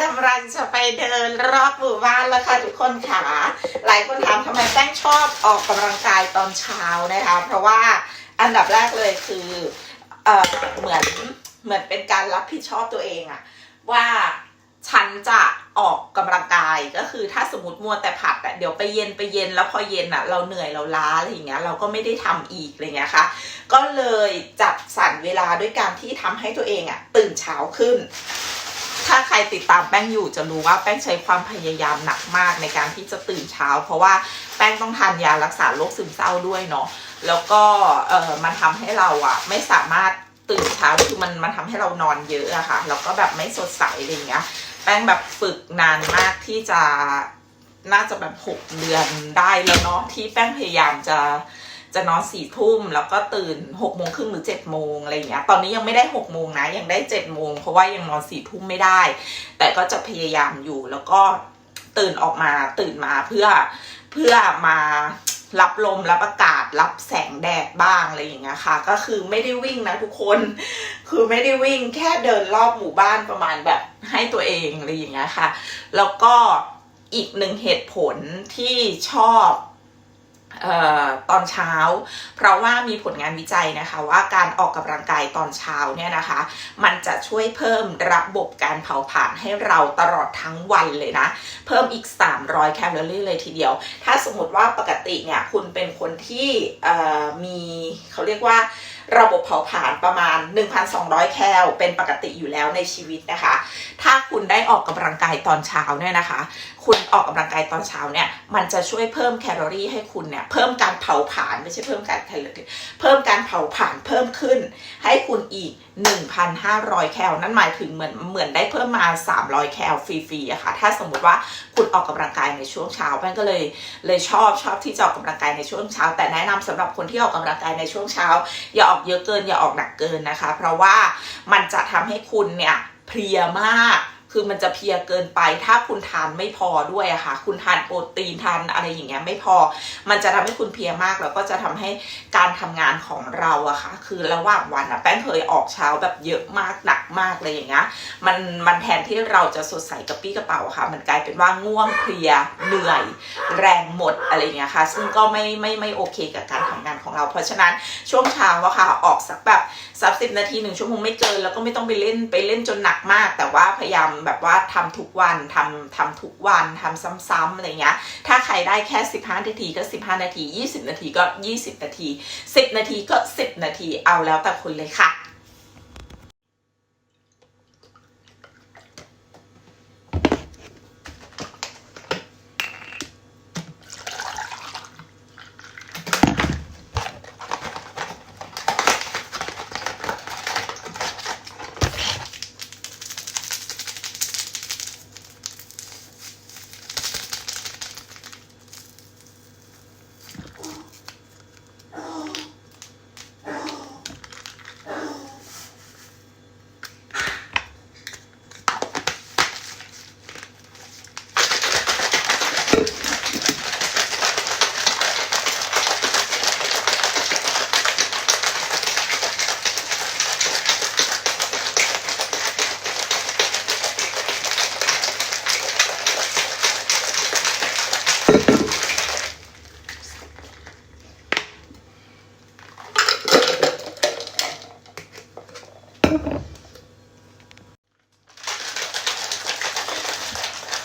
กำลังจะไปเดินรอบหมู่บ้านแล้วค่ะทุกคนค่ะ หลายคนถามทำไมแป้งชอบออกกำลังกายตอนเช้านะคะ เพราะว่าอันดับแรกเลยคือเออเหมือนเหมือนเป็นการรับผิดชอบตัวเองอะว่าฉันจะออกกำลังกายก็คือถ้าสมมติมัวแต่ผัดอะเดี๋ยวไปเย็นไปเย็นแล้วพอเย็นอะเราเหนื่อยเราล้าอะไรอย่างเงี้ยเราก็ไม่ได้ทำอีกอะไรเงี้ยค่ะ ก็เลยจัดสรรเวลาด้วยการที่ทำให้ตัวเองอะตื่นเช้าขึ้น รติดตามแป้งอยู่จะรู้ว่าแป้งใช้ความพยายามหนักมากในการที่จะตื่นเช้า เพราะว่าแป้งต้องทานยารักษาโรคซึมเศร้าด้วยเนาะแล้วก็เออมันทำให้เราอะไม่สามารถตื่นเช้าคือมันมันทำให้เรานอนเยอะอะค่ะแล้วก็แบบไม่สดใสอะไรอย่างเงี้ย แป้งแบบฝึกนานมากที่จะน่าจะแบบหกเดือนได้แล้วเนาะที่แป้งพยายามจะ จะนอนสี่ทุ่มแล้วก็ตื่นหกโมงครึ่งหรือเจ็ดโมงอะไรอย่างเงี้ย ตอนนี้ยังไม่ได้หกโมงนะ ยังได้เจ็ดโมงเพราะว่ายังนอนสี่ทุ่มไม่ได้ แต่ก็จะพยายามอยู่แล้วก็ตื่นออกมาตื่นมาเพื่อเพื่อมารับลมรับอากาศรับแสงแดดบ้างอะไรอย่างเงี้ยค่ะ ก็คือไม่ได้วิ่งนะทุกคน คือไม่ได้วิ่งแค่เดินรอบหมู่บ้านประมาณแบบให้ตัวเองอะไรอย่างเงี้ยค่ะ แล้วก็อีกหนึ่งเหตุผลที่ชอบ ตอนเช้า เพราะว่ามีผลงานวิจัยนะคะว่าการออกกำลังกายตอนเช้าเนี่ยนะคะ มันจะช่วยเพิ่มระบบการเผาผลาญให้เราตลอดทั้งวันเลยนะ เพิ่มอีก 300 แคลอรี่เลยทีเดียว ถ้าสมมติว่าปกติเนี่ยคุณเป็นคนที่มีเขาเรียกว่า ระบบเผาผลาญประมาณ 1,200 แคลเป็นปกติอยู่แล้วในชีวิตนะคะ ถ้าคุณได้ออกกำลังกายตอนเช้าเนี่ยนะคะ คุณออกกำลังกายตอนเช้าเนี่ยมันจะช่วยเพิ่มแคลอรี่ให้คุณเนี่ยเพิ่มการเผาผลาญไม่ใช่เพิ่มการแคลอรี่เพิ่มการเผาผลาญเพิ่มขึ้น ให้คุณอีก 1,500 แคลนั่นหมายถึงเหมือนเหมือนได้เพิ่มมา 300 แคลฟรีๆอะค่ะถ้าสมมุติว่าคุณออกกำลังกายในช่วงเช้าแป้งก็เลยเลยชอบชอบที่จะออกกำลังกายในช่วงเช้า แต่แนะนำสำหรับคนที่ออกกำลังกายในช่วงเช้า อย่าออกเยอะเกินอย่าออกหนักเกินนะคะ เพราะว่ามันจะทำให้คุณเนี่ยเพลียมาก คือมันจะเพียเกินไป ถ้าคุณทานไม่พอด้วยอะค่ะ คุณทานโปรตีนทานอะไรอย่างเงี้ยไม่พอ มันจะทำให้คุณเพียมากแล้วก็จะทำให้การทำงานของเราอะค่ะ คือระหว่างวันอะแป้งเคยออกเช้าแบบเยอะมากหนักมากเลยอย่างเงี้ย มันมันแทนที่เราจะสดใสกระปี้กระเป๋าค่ะ มันกลายเป็นว่าง่วงเพลียเหนื่อย แรงหมดอะไรเงี้ยค่ะ ซึ่งก็ไม่ไม่ไม่โอเคกับการทำงานของเรา เพราะฉะนั้นช่วงเช้าอะค่ะออกสักแบบสักสิบนาทีหนึ่งชั่วโมงไม่เกินแล้วก็ไม่ต้องไปเล่นไปเล่นจนหนักมาก แต่ว่าพยายามแบบว่าทำทุกวันทำทำทุกวันทำซ้ำๆอะไรเงี้ย ถ้าใครได้แค่ 15 นาทีก็ 15 นาที 20 นาทีก็ 20 นาที 10 นาทีก็ 10 นาทีเอาแล้วแต่คุณเลยค่ะ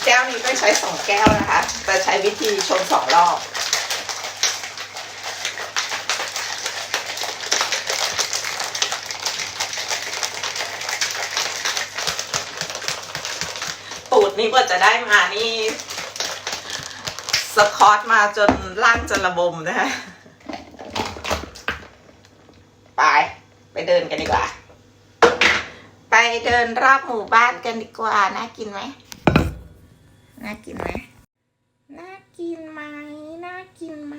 แก้วนี้ต้องใช้สองแก้วนะคะ แต่ใช้วิธีชนสองรอบตูดนี้กว่าจะได้มานี่สคอตมาจนร่างจะระบมนะคะไป ไปเดินกันดีกว่า เดินรอบหมู่บ้านกันดีกว่า น่ากินไหม น่ากินไหม น่ากินไหม น่ากินไหม